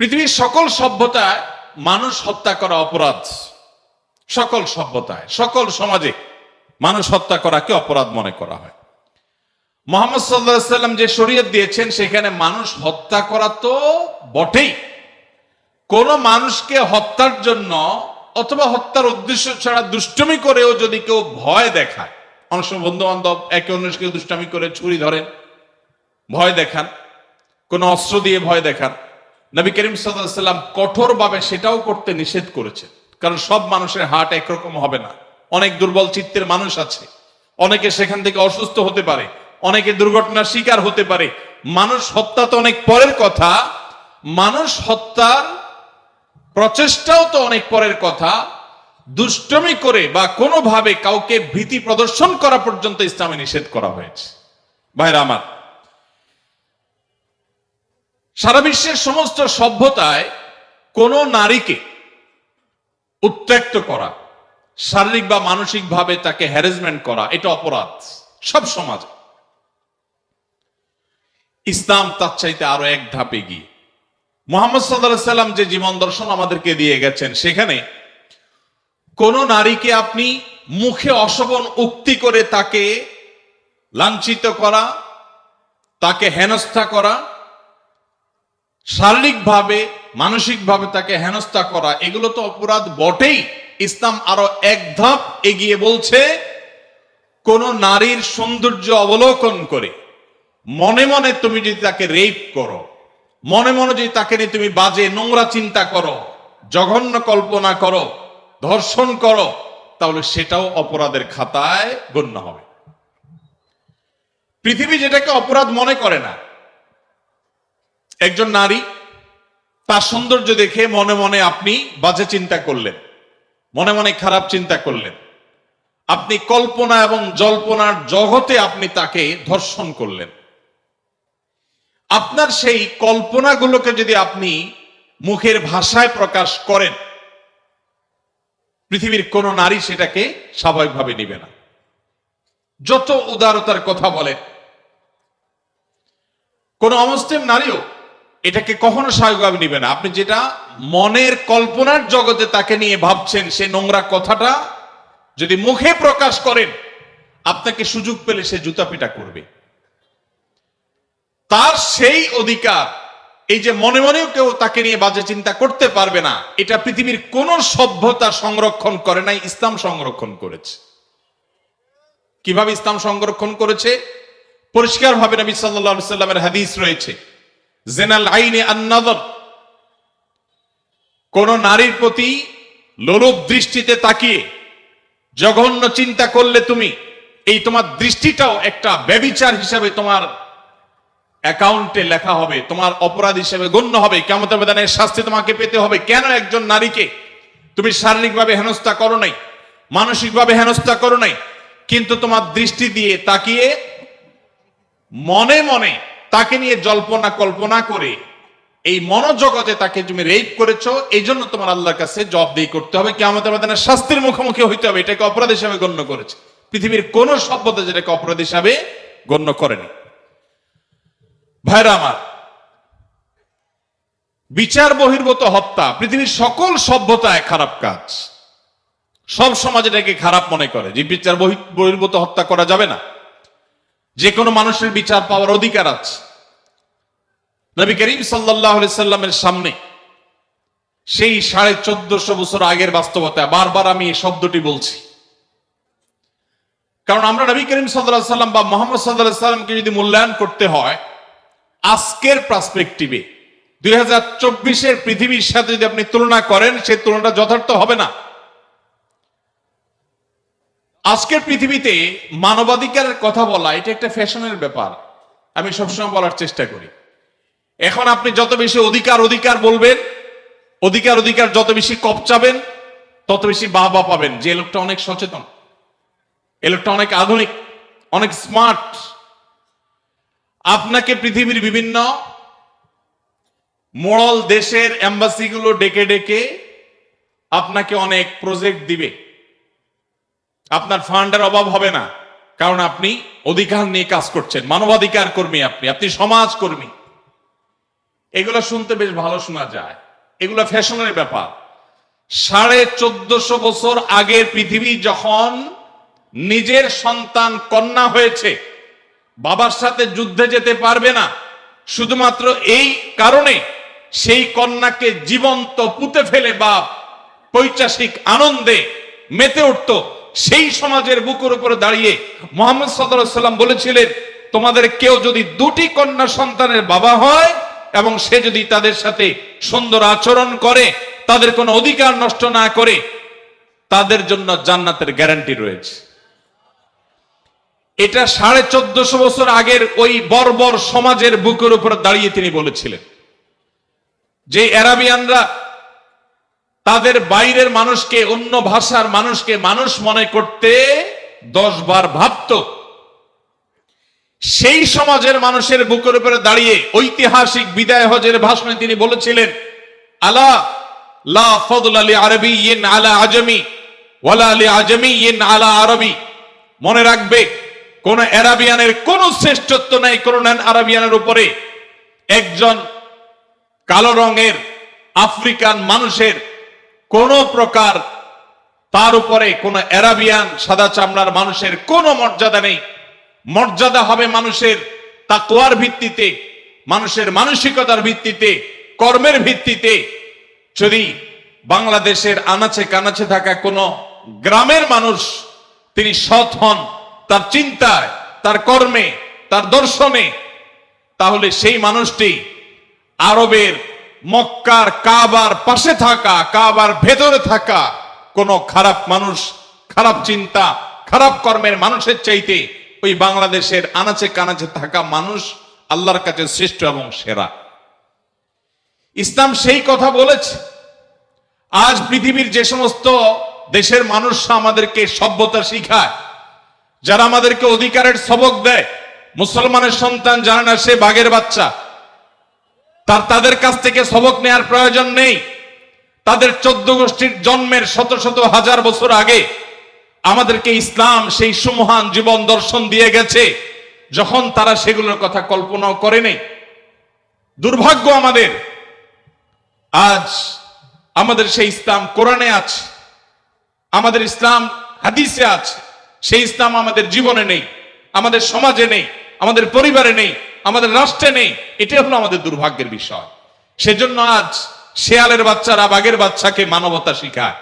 পৃথিবীর সকল সভ্যতায় মানুষ হত্যা করা অপরাধ। সকল সভ্যতায়, সকল সমাজে মানুষ হত্যা করাকে অপরাধ মনে করা হয়। মোহাম্মদ সাল্লাম যে শরীয়ত দিয়েছেন, সেখানে মানুষ হত্যা করা তো বটেই। কোন মানুষকে হত্যার জন্য অথবা হত্যার উদ্দেশ্য ছাড়া দুষ্টমি করেও যদি কেউ ভয় দেখায়, অনেক সময় বন্ধু বান্ধব একে অন্যকে দুষ্টামি করে ছুরি ধরেন, ভয় দেখান, কোন অস্ত্র দিয়ে ভয় দেখান নবী করিম সাল্লাম কঠোরভাবে সেটাও করতে নিষেধ করেছেন। কারণ সব মানুষের হার্ট একরকম হবে না। অনেক দুর্বল চিত্তের মানুষ আছে। অনেকে সেখান থেকে অসুস্থ হতে পারে। অনেকে দুর্ঘটনার শিকার হতে পারে। মানুষ হত্যা তো অনেক পরের কথা। মানুষ হত্যার প্রচেষ্টাও তো অনেক পরের কথা। দুষ্টমি করে বা কোনোভাবে কাউকে ভীতি প্রদর্শন করা পর্যন্ত ইসলামে নিষেধ করা হয়েছে। ভাইরা আমার সারা বিশ্বের সমস্ত সভ্যতায় কোন নারীকে উত্ত্যক্ত করা, শারীরিক বা মানসিক ভাবে তাকে হ্যারাসমেন্ট করা, এটা অপরাধ সব সমাজে। ইসলাম তার চাইতে আরও এক ধাপে গিয়ে মোহাম্মদ সাল্লাহ সাল্লাম যে জীবন দর্শন আমাদেরকে দিয়ে গেছেন, সেখানে কোন নারীকে আপনি মুখে অশোভন উক্তি করে তাকে লাঞ্ছিত করা, তাকে হেনস্থা করা শারীরিকভাবে, মানসিকভাবে তাকে হেনস্থা করা, এগুলো তো অপরাধ বটেই। ইসলাম আরও এক ধাপ এগিয়ে বলছে, কোন নারীর সৌন্দর্য অবলোকন করে, মনে মনে তুমি যদি তাকে রেপ করো, মনে মনে যদি তাকে নিয়ে তুমি বাজে নোংরা চিন্তা করো, জঘন্য কল্পনা করো, ধর্ষণ করো, তাহলে সেটাও অপরাধের খাতায় গণ্য হবে। পৃথিবী যেটাকে অপরাধ মনে করে না একজন নারী, তার সৌন্দর্য দেখে মনে মনে আপনি বাজে চিন্তা করলেন, মনে মনে খারাপ চিন্তা করলেন। আপনি কল্পনা এবং জল্পনার জগতে আপনি তাকে ধর্ষণ করলেন। আপনার সেই কল্পনাগুলোকে যদি আপনি মুখের ভাষায় প্রকাশ করেন, পৃথিবীর কোন নারী সেটাকে স্বাভাবিকভাবে নিবে না। যত উদারতার কথা বলেন, কোন অমুসলিম নারীও এটাকে কখনো স্বাভাবিকভাবে নিবে না। আপনি যেটা মনের কল্পনার জগতে তাকে নিয়ে ভাবছেন, সে নোংরা কথাটা যদি মুখে প্রকাশ করেন, আপনাকে সুযোগ পেলে সে জুতা পিটা করবে। তার সেই অধিকার, এই যে মনে মনেও কেউ তাকে নিয়ে বাজে চিন্তা করতে পারবে না, এটা পৃথিবীর কোন সভ্যতা সংরক্ষণ করে নাই, ইসলাম সংরক্ষণ করেছে। কীভাবে ইসলাম সংরক্ষণ করেছে? পরিষ্কার ভাবে নবী সাল্লাল্লাহু সাল্লামের হাদিস রয়েছে। জেনাল আইনে আন্নাদর। কোন নারীর প্রতি লোলুপ দৃষ্টিতে তাকিয়ে জঘন্য চিন্তা করলে তুমি, এই তোমার দৃষ্টিটাও একটা ব্যবিচার হিসাবে তোমার অ্যাকাউন্টে লেখা হবে, তোমার অপরাধ হিসেবে গণ্য হবে কেমন বেদানের শাস্তি তোমাকে পেতে হবে। কেন একজন নারীকে তুমি শারীরিকভাবে হেনস্থা করো নাই, মানসিকভাবে হেনস্থা করো নাই, কিন্তু তোমার দৃষ্টি দিয়ে তাকিয়ে মনে মনে তাকে নিয়ে জল্পনা, কল্পনা করে এই মনোজগতে তাকে তুমি রেপ করেছ এই জন্য তোমার আল্লাহর কাছে জবাবদেহি করতে হবে কেমন বেদানের শাস্তির মুখোমুখি হইতে হবে, এটাকে অপরাধ হিসাবে গণ্য করেছে। পৃথিবীর কোন সভ্যতা যেটাকে অপরাধ হিসাবে গণ্য করেনি। ভাইরা আমার, বিচার, বহির্ভূত, হত্যা, পৃথিবীর সকল সভ্যতায় খারাপ কাজ। সব সমাজ এটাকে খারাপ মনে করে, যে বিচার, বহি- বহির্ভূত, হত্যা করা যাবে না। যে কোনো মানুষের বিচার পাওয়ার অধিকার আছে। নবী করিম সাল্লাহ সাল্লামের সামনে সেই সাড়ে চোদ্দশো বছর আগের বাস্তবতা, বারবার আমি এই শব্দটি বলছি। কারণ আমরা নবী করিম সাল্লাহ সাল্লাম বা মোহাম্মদ সাল্লাহ সাল্লামকে যদি মূল্যায়ন করতে হয়, আজকের পার্সপেক্টিভে দুই হাজার চব্বিশের পৃথিবীর সাথে যদি আপনি তুলনা করেন, সেই তুলনাটা যথার্থ হবে না। আজকের পৃথিবীতে মানবাধিকারের কথা বলা, এটা একটা ফ্যাশনের ব্যাপার। আমি সবসময় বলার চেষ্টা করি। এখন আপনি যত বেশি অধিকার অধিকার বলবেন, অধিকার অধিকার যত বেশি কপচাবেন, তত বেশি বাহবা পাবেন। যে লোকটা অনেক সচেতন, এ লোকটা অনেক আধুনিক, অনেক স্মার্ট। আপনাকে পৃথিবীর বিভিন্ন মোড়ল দেশের এম্বাসিগুলো ডেকে ডেকে আপনাকে অনেক প্রজেক্ট দিবে। আপনার ফান্ডের অভাব হবে না। কারণ আপনি অধিকার নিয়ে কাজ করছেন। মানবাধিকার কর্মী আপনি আপনি সমাজ কর্মী। এগুলো শুনতে বেশ ভালো শোনা যায়। এগুলো ফ্যাশনের ব্যাপার। সাড়ে চোদ্দশো বছর আগের পৃথিবী যখন নিজের সন্তান কন্যা হয়েছে, বাবার সাথে যুদ্ধে যেতে পারবে না। শুধুমাত্র এই কারণে সেই কন্যাকে জীবন্ত পুঁতে ফেলে বাপ। পৈচাসিক আনন্দে মেতে উঠত। সেই সমাজের বুকের উপরে দাঁড়িয়ে মোহাম্মদ সাল্লাম বলেছিলেন, তোমাদের কেউ যদি দুটি কন্যা সন্তানের বাবা হয় এবং সে যদি তাদের সাথে সুন্দর আচরণ করে, তাদের কোনো অধিকার নষ্ট না করে, তাদের জন্য জান্নাতের গ্যারান্টি রয়েছে। এটা সাড়ে চোদ্দশো বছর আগের ওই বর্বর সমাজের বুকের উপর দাঁড়িয়ে তিনি বলেছিলেন যে অ্যারাবিয়ানরা তাদের বাইরের মানুষকে, অন্য ভাষার মানুষকে মানুষ মনে করতে দশ বার ভাবত। সেই সমাজের মানুষের বুকের উপরে দাঁড়িয়ে ঐতিহাসিক বিদায় হজের ভাষণে তিনি বলেছিলেন, আলা লা ফদল আলী আরবি ইন আলা আজমি ওয়ালা আলী আজমি ইন আলা আরবি। মনে রাখবে, কোন অ্যারাবিয়ানের কোন শ্রেষ্ঠত্ব নাই, কোন আরাবিয়ানের উপরে। একজন কালো রঙের আফ্রিকান মানুষের কোন প্রকার তার উপরে কোন অ্যারাবিয়ান সাদা চামড়ার মানুষের কোনো মর্যাদা নেই। মর্যাদা হবে মানুষের তাকওয়ার ভিত্তিতে, মানুষের মানসিকতার ভিত্তিতে, কর্মের ভিত্তিতে। যদি বাংলাদেশের আনাচে কানাচে থাকা কোন গ্রামের মানুষ তিনি সৎ হন, তার চিন্তায়, তার কর্মে, তার দর্শনে, তাহলে সেই মানুষটি আরবের মক্কার কাবার পাশে থাকা, কাবার ভেতরে থাকা কোন খারাপ মানুষ, খারাপ চিন্তা, খারাপ কর্মের মানুষের চাইতে ওই বাংলাদেশের আনাচে কানাচে থাকা মানুষ আল্লাহর কাছে শ্রেষ্ঠ এবং সেরা। ইসলাম সেই কথা বলেছে। আজ পৃথিবীর যে সমস্ত দেশের মানুষরা আমাদেরকে সভ্যতা শিখায়, যারা আমাদেরকে অধিকারের সবক দেয়, মুসলমানের সন্তান জানে না সে বাঘের বাচ্চা তার তাদের কাছ থেকে সবক নেয়ার প্রয়োজন নেই। তাদের চোদ্দ গোষ্ঠীর জন্মের শত শত হাজার বছর আগে আমাদেরকে ইসলাম সেই সুমহান জীবন দর্শন দিয়ে গেছে, যখন তারা সেগুলোর কথা কল্পনাও করেনি দুর্ভাগ্য আমাদের, আজ আমাদের সেই ইসলাম কোরআনে আছে, আমাদের ইসলাম হাদিসে আছে, সেই ইসলাম আমাদের জীবনে নেই, আমাদের সমাজে নেই। আমাদের পরিবারে নেই, আমাদের রাষ্ট্রে নেই এটা হলো আমাদের দুর্ভাগ্যের বিষয়। সেজন্য আজ শেয়ালের বাচ্চারা বাঘের বাচ্চাকে মানবতা শিখায়।